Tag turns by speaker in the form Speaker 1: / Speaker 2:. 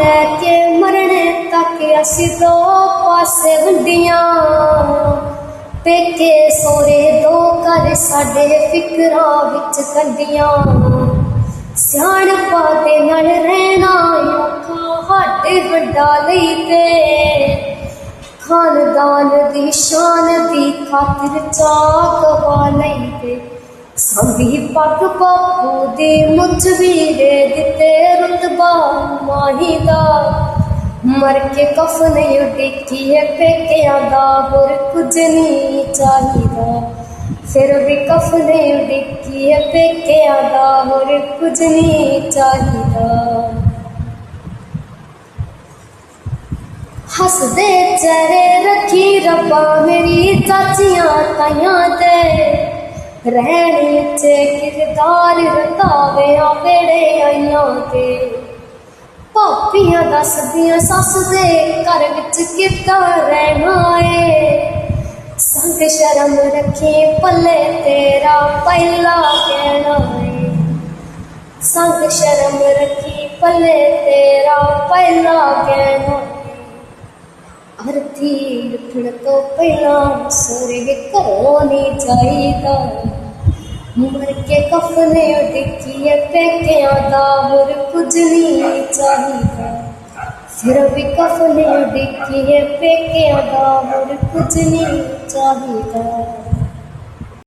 Speaker 1: ਲੈ ਕੇ ਮਰਨੇ ਤੱਕ ਅਸੀਂ ਦੋ ਪਾਸੇ ਵੰਡੀਆਂ ਪੇਕੇ ਸੋਰੇ ਦੋ ਕਰ ਸਾਡੇ ਫਿਕਰਾਂ ਵਿੱਚ ਕੰਡੀਆਂ। ਸਿਆਣਪਾ ਦੇ ਨਾਲ ਰਹਿਣਾ ਔਖਾ ਹੱਡ ਵੱਡਾ ਲਈ ਤੇ। ਖਾਨਦਾਨ ਦੀ ਸ਼ਾਨ ਦੀ ਖਾਤਰ ਚਾਕਵਾ ਲਈ ਤੇ। ਸੰਭੀ ਪੱਗ ਬਾਪੂ ਦੀ ਮੁਝ ਵੀ ਦੇ ਦਿੱਤੇ ਰਤਬਾ ਮਾਹੀ ਦਾ। ਮਰ ਕੇ ਕਫਨ ਉਡੀਕੀ ਹੈ ਪੇਕਿਆਂ ਦਾ, ਹੋਰ ਕੁਝ ਨਹੀਂ ਚਾਹੀਦਾ। ਫਿਰ ਵੀ ਕਫਨ ਉਡੀਕੀ ਹੈ ਪੇਕਿਆਂ ਦਾ, ਹੋਰ ਕੁਝ ਨਹੀਂ ਚਾਹੀਦਾ। ਹੱਸਦੇ ਚਿਹਰੇ ਰੱਖੀ ਰੱਬਾ ਮੇਰੀ ਚਾਚੀਆਂ ਤਾਈਆਂ ਦੇ। ਰਹਿਣੇ ਚ ਕਿਰਦਾਰ ਰਤਾਵੇ ਵੇੜੇ ਆਈਆਂ ਤੇ। ਭਾਪੀਆਂ ਦੱਸਦੀਆਂ ਸੱਸ ਦੇ ਘਰ ਵਿੱਚ ਕਿੱਦਾਂ ਰਹਿਣਾ ਏ। ਸੰਗ ਸ਼ਰਮ ਰੱਖੀ ਪੱਲੇ ਤੇਰਾ ਪਹਿਲਾ ਕਹਿਣਾ ਏ। ਸੰਗ ਸ਼ਰਮ ਰੱਖੀ ਪੱਲੇ ਤੇਰਾ ਪਹਿਲਾ ਕਹਿਣਾ ਏ। ਅਰਥੀ ਉੱਠਣ ਤੋਂ ਪਹਿਲਾਂ ਸੋਰੇ ਘਰੋਂ ਨਹੀਂ ਚਾਹੀਦਾ ਮਰ ਕੇ ਕਫਨੇ ਉਡਿੱਕੀਏ ਪੇਕਿਆਂ ਦਾ ਹੋਰ ਕੁਝ ਨਹੀਂ ਚਾਹੀਦਾ। ਫਿਰ ਵੀ ਕਫਨੇ ਉਡਿੱਕੀਏ ਪੇਕਿਆਂ ਦਾ ਹੋਰ ਕੁਝ ਨਹੀਂ ਚਾਹੀਦਾ।